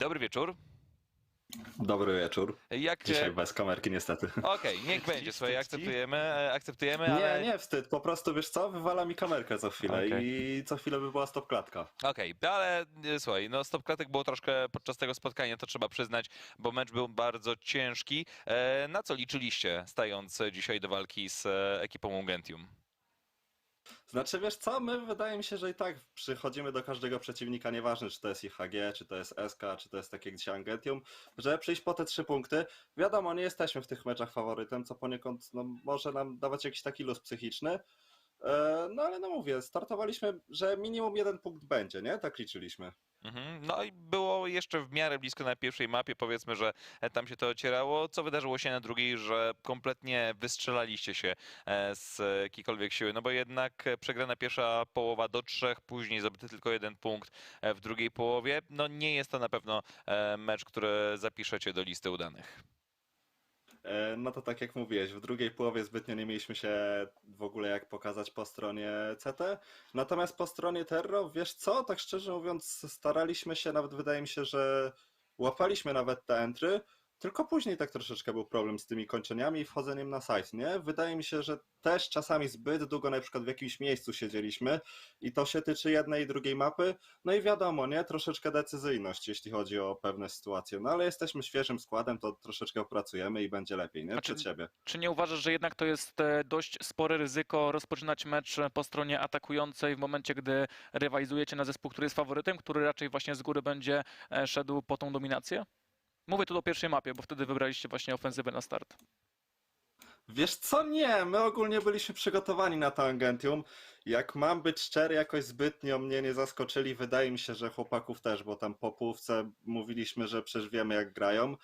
Dobry wieczór. Dobry wieczór. Jak... Dzisiaj bez kamerki niestety. Okej, niech będzie, słuchaj, akceptujemy, e, akceptujemy, Nie, ale... nie wstyd, po prostu wiesz co, wywala mi kamerkę co chwilę Okej. i co chwilę by była stop klatka. Okej, ale e, słuchaj, no stop klatek było troszkę podczas tego spotkania, to trzeba przyznać, bo mecz był bardzo ciężki. E, Na co liczyliście, stając dzisiaj do walki z e, ekipą Ugentium? Znaczy wiesz co, my wydaje mi się, że i tak przychodzimy do każdego przeciwnika, nieważne czy to jest IHG, czy to jest SK, czy to jest takie gdzieś Angetium, żeby przyjść po te trzy punkty. Wiadomo, nie jesteśmy w tych meczach faworytem, co poniekąd no, może nam dawać jakiś taki luz psychiczny. E, No ale no mówię, startowaliśmy, że minimum jeden punkt będzie, nie? Tak liczyliśmy. Mhm. No i było jeszcze w miarę blisko na pierwszej mapie, powiedzmy, że e, tam się to ocierało. Co wydarzyło się na drugiej, że kompletnie wystrzelaliście się e, z jakiejkolwiek siły? No bo jednak e, przegrana pierwsza połowa do trzech, później zdobyty tylko jeden punkt e, w drugiej połowie. No nie jest to na pewno e, mecz, który zapiszecie do listy udanych. E, No to tak jak mówiłeś, w drugiej połowie zbytnio nie mieliśmy się w ogóle jak pokazać po stronie CT. Natomiast po stronie Terro, wiesz co, tak szczerze mówiąc, staraliśmy się, nawet wydaje mi się, że łapaliśmy nawet te entry, tylko później tak troszeczkę był problem z tymi kończeniami i wchodzeniem na site, nie? Wydaje mi się, że też czasami zbyt długo na przykład w jakimś miejscu siedzieliśmy i to się tyczy jednej i drugiej mapy. No i wiadomo, nie? Troszeczkę decyzyjność, jeśli chodzi o pewne sytuacje. No ale jesteśmy świeżym składem, to troszeczkę opracujemy i będzie lepiej, nie? A czy- Przed siebie. Czy nie uważasz, że jednak to jest e, dość spore ryzyko rozpoczynać mecz po stronie atakującej w momencie, gdy rywalizujecie na zespół, który jest faworytem, który raczej właśnie z góry będzie e, szedł po tą dominację? Mówię tu o pierwszej mapie, bo wtedy wybraliście właśnie ofensywę na start. Wiesz co, nie, my ogólnie byliśmy przygotowani na to Angentium. Jak mam być szczery, jakoś zbytnio mnie nie zaskoczyli. Wydaje mi się, że chłopaków też, bo tam po półce mówiliśmy, że przecież wiemy jak grają.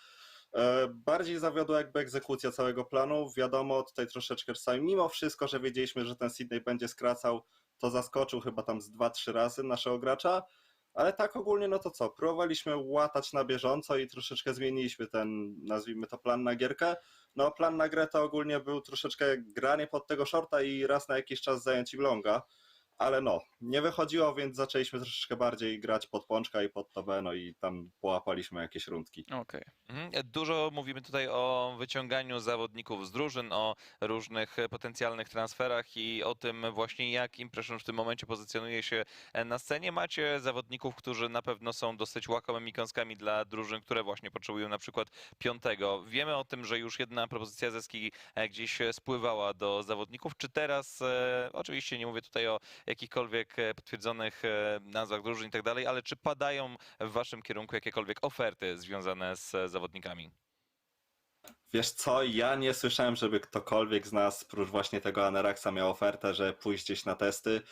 E, Bardziej zawiodła jakby egzekucja całego planu. Wiadomo, tutaj troszeczkę czasami, mimo wszystko, że wiedzieliśmy, że ten Sydney będzie skracał, to zaskoczył chyba tam z 2-3 razy naszego gracza. Ale tak ogólnie, no to co, próbowaliśmy łatać na bieżąco i troszeczkę zmieniliśmy ten, nazwijmy to, plan na gierkę. No, plan na grę to ogólnie był troszeczkę granie pod tego shorta i raz na jakiś czas zająć im. Ale no, nie wychodziło, więc zaczęliśmy troszeczkę bardziej grać pod pączka i pod to no i tam połapaliśmy jakieś rundki. Okej. Mhm. Dużo mówimy tutaj o wyciąganiu zawodników z drużyn, o różnych potencjalnych transferach i o tym właśnie jak Impression w tym momencie pozycjonuje się na scenie. Macie zawodników, którzy na pewno są dosyć łakomymi kąskami dla drużyn, które właśnie potrzebują na przykład piątego. Wiemy o tym, że już jedna propozycja ze Ski e, gdzieś spływała do zawodników. Czy teraz, e, oczywiście nie mówię tutaj o jakichkolwiek e, potwierdzonych e, nazwach drużyn i tak dalej, ale czy padają w waszym kierunku jakiekolwiek oferty związane z e, zawodnikami? Wiesz co, ja nie słyszałem, żeby ktokolwiek z nas, prócz właśnie tego Aneraxa, miał ofertę, że pójść gdzieś na testy.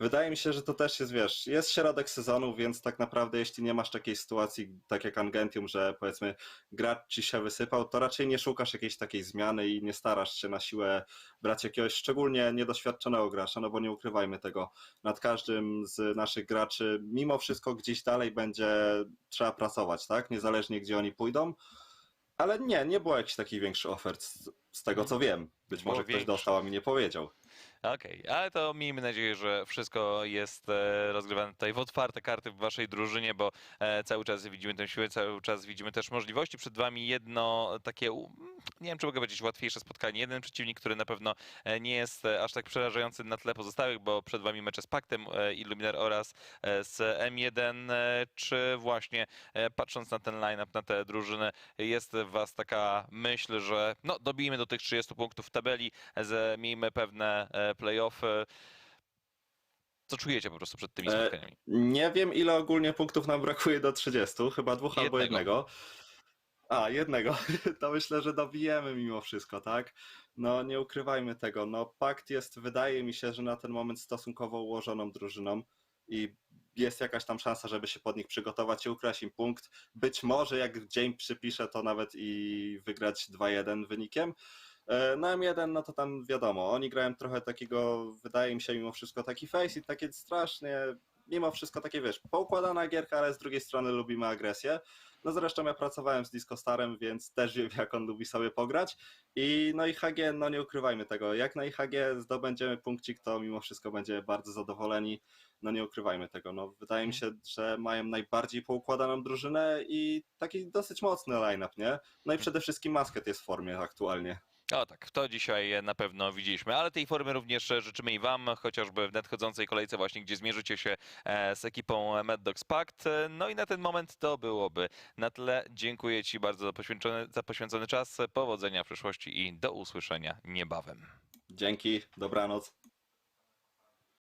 Wydaje mi się, że to też jest, wiesz, jest środek sezonu, więc tak naprawdę jeśli nie masz takiej sytuacji, tak jak Angentium, że powiedzmy gracz ci się wysypał, to raczej nie szukasz jakiejś takiej zmiany i nie starasz się na siłę brać jakiegoś szczególnie niedoświadczonego gracza, no bo nie ukrywajmy tego, nad każdym z naszych graczy mimo wszystko gdzieś dalej będzie trzeba pracować, tak? Niezależnie gdzie oni pójdą. Ale nie, nie było jakichś takich większych ofert z, z tego co wiem. Być Było może ktoś większe. dostał, a mi nie powiedział. Okej, ale to miejmy nadzieję, że wszystko jest e, rozgrywane tutaj w otwarte karty w waszej drużynie, bo e, cały czas widzimy tę siłę, cały czas widzimy też możliwości. Przed wami jedno takie, nie wiem czy mogę powiedzieć łatwiejsze spotkanie, jeden przeciwnik, który na pewno e, nie jest aż tak przerażający na tle pozostałych, bo przed wami mecze z Paktem Illuminar oraz z M1. E, Czy właśnie patrząc na ten line-up, na tę drużynę, jest w was taka myśl, że no dobijmy do tych 30 punktów w tabeli, miejmy pewne playoffy. Co czujecie po prostu przed tymi E, spotkaniami? Nie wiem, ile ogólnie punktów nam brakuje do 30, chyba dwóch albo Jednego. jednego. A, jednego. To myślę, że dobijemy mimo wszystko, tak? No, nie ukrywajmy tego. No, Pakt jest, wydaje mi się, że na ten moment stosunkowo ułożoną drużyną i jest jakaś tam szansa, żeby się pod nich przygotować i ukraść im punkt. Być może jak dzień przypisze, to nawet i wygrać 2-1 wynikiem. E, Na M1, no to tam wiadomo, oni grają trochę takiego, wydaje mi się mimo wszystko taki face i takie strasznie mimo wszystko takie, wiesz, poukładana gierka, ale z drugiej strony lubimy agresję. No zresztą ja pracowałem z Disco Starem, więc też wiem, jak on lubi sobie pograć. I no i HG, no nie ukrywajmy tego, jak na IHG zdobędziemy punkcik, to mimo wszystko będziemy bardzo zadowoleni. No nie ukrywajmy tego. No, wydaje mi się, że mają najbardziej poukładaną drużynę i taki dosyć mocny line-up, nie? No i przede wszystkim Masket jest w formie aktualnie. O tak, to dzisiaj na pewno widzieliśmy, ale tej formy również życzymy i Wam, chociażby w nadchodzącej kolejce właśnie, gdzie zmierzycie się e, z ekipą Mad Dogs Pact. No i na ten moment to byłoby na tyle. Dziękuję Ci bardzo za poświęcony, za poświęcony czas, powodzenia w przyszłości i do usłyszenia niebawem. Dzięki, dobranoc.